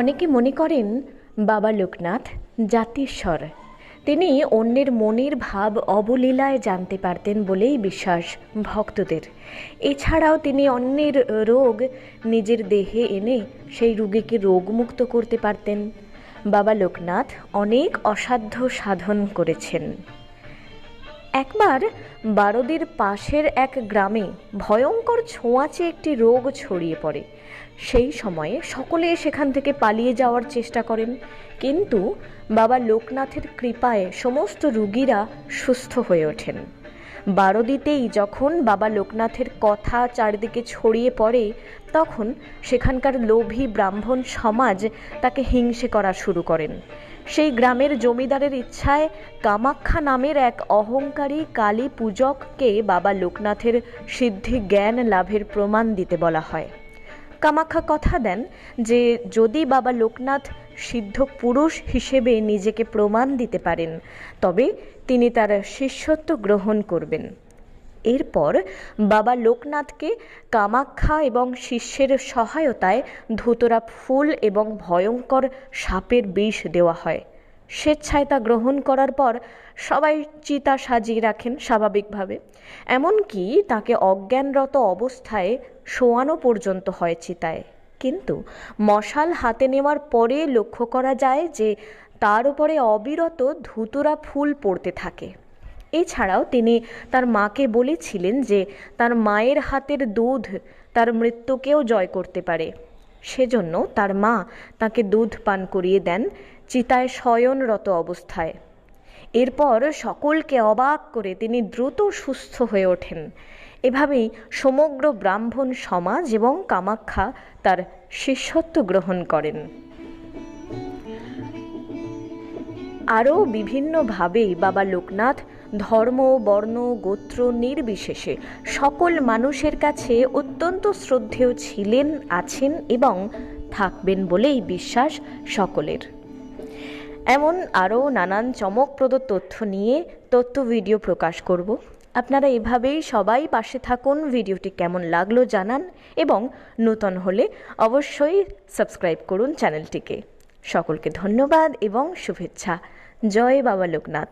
অনেকে মনে করেন বাবা লোকনাথ জাতিস্বর। তিনি অন্যের মনের ভাব অবলীলায় জানতে পারতেন বলেই বিশ্বাস ভক্তদের। এছাড়াও তিনি অন্যের রোগ নিজের দেহে এনে সেই রোগীকে রোগমুক্ত করতে পারতেন। বাবা লোকনাথ অনেক অসাধ্য সাধন করেছেন। একবার বারদির পাশের এক গ্রামে ভয়ঙ্কর ছোঁয়াচে একটি রোগ ছড়িয়ে পড়ে। সেই সময়ে সকলে সেখান থেকে পালিয়ে যাওয়ার চেষ্টা করেন, কিন্তু বাবা লোকনাথের কৃপায় সমস্ত রুগীরা সুস্থ হয়ে ওঠেন। বারদিতেই যখন বাবা লোকনাথের কথা চারিদিকে ছড়িয়ে পড়ে, তখন সেখানকার লোভী ব্রাহ্মণ সমাজ তাকে হিংসে করা শুরু করেন। সেই গ্রামের জমিদারের ইচ্ছায় কামাখ্যা নামের এক অহংকারী কালী পূজককে বাবা লোকনাথের সিদ্ধি জ্ঞান লাভের প্রমাণ দিতে বলা হয়। কামাখ্যা কথা দেন যে যদি বাবা লোকনাথ সিদ্ধ পুরুষ হিসেবে নিজেকে প্রমাণ দিতে পারেন, তবে তিনি তার শিষ্যত্ব গ্রহণ করবেন। এরপর বাবা লোকনাথকে কামাখ্যা এবং শিষ্যের সহায়তায় ধুতরা ফুল এবং ভয়ঙ্কর সাপের বিষ দেওয়া হয়। স্বেচ্ছায় তা গ্রহণ করার পর সবাই চিতা সাজিয়ে রাখেন স্বাভাবিকভাবে। এমনকি তাকে অজ্ঞানরত অবস্থায় শোয়ানো পর্যন্ত হয় চিতায়। কিন্তু মশাল হাতে নেওয়ার পরে লক্ষ্য করা যায় যে তার উপরে অবিরত ধুতুরা ফুল পড়তে থাকে। এছাড়াও তিনি তার মাকে বলেছিলেন যে তার মায়ের হাতের দুধ তার মৃত্যুকেও জয় করতে পারে। সেজন্য তার মা তাকে দুধ পান করিয়ে দেন চিতায় শয়নরত অবস্থায়। এরপর সকলকে অবাক করে তিনি দ্রুত সুস্থ হয়ে ওঠেন। এভাবেই সমগ্র ব্রাহ্মণ সমাজ এবং কামাখ্যা তার শিষ্যত্ব গ্রহণ করেন। আরও বিভিন্নভাবেই বাবা লোকনাথ ধর্ম, বর্ণ, গোত্র নির্বিশেষে সকল মানুষের কাছে অত্যন্ত শ্রদ্ধেয় ছিলেন, আছেন এবং থাকবেন বলেই বিশ্বাস সকলের। এমন আরও নানান চমকপ্রদ তথ্য নিয়ে তথ্য ভিডিও প্রকাশ করব। আপনারা এভাবেই সবাই পাশে থাকুন, ভিডিওটি কেমন লাগল জানান এবং নূতন হলে অবশ্যই সাবস্ক্রাইব করুন চ্যানেলটিকে। সকলকে ধন্যবাদ এবং শুভেচ্ছা। জয় বাবা লোকনাথ।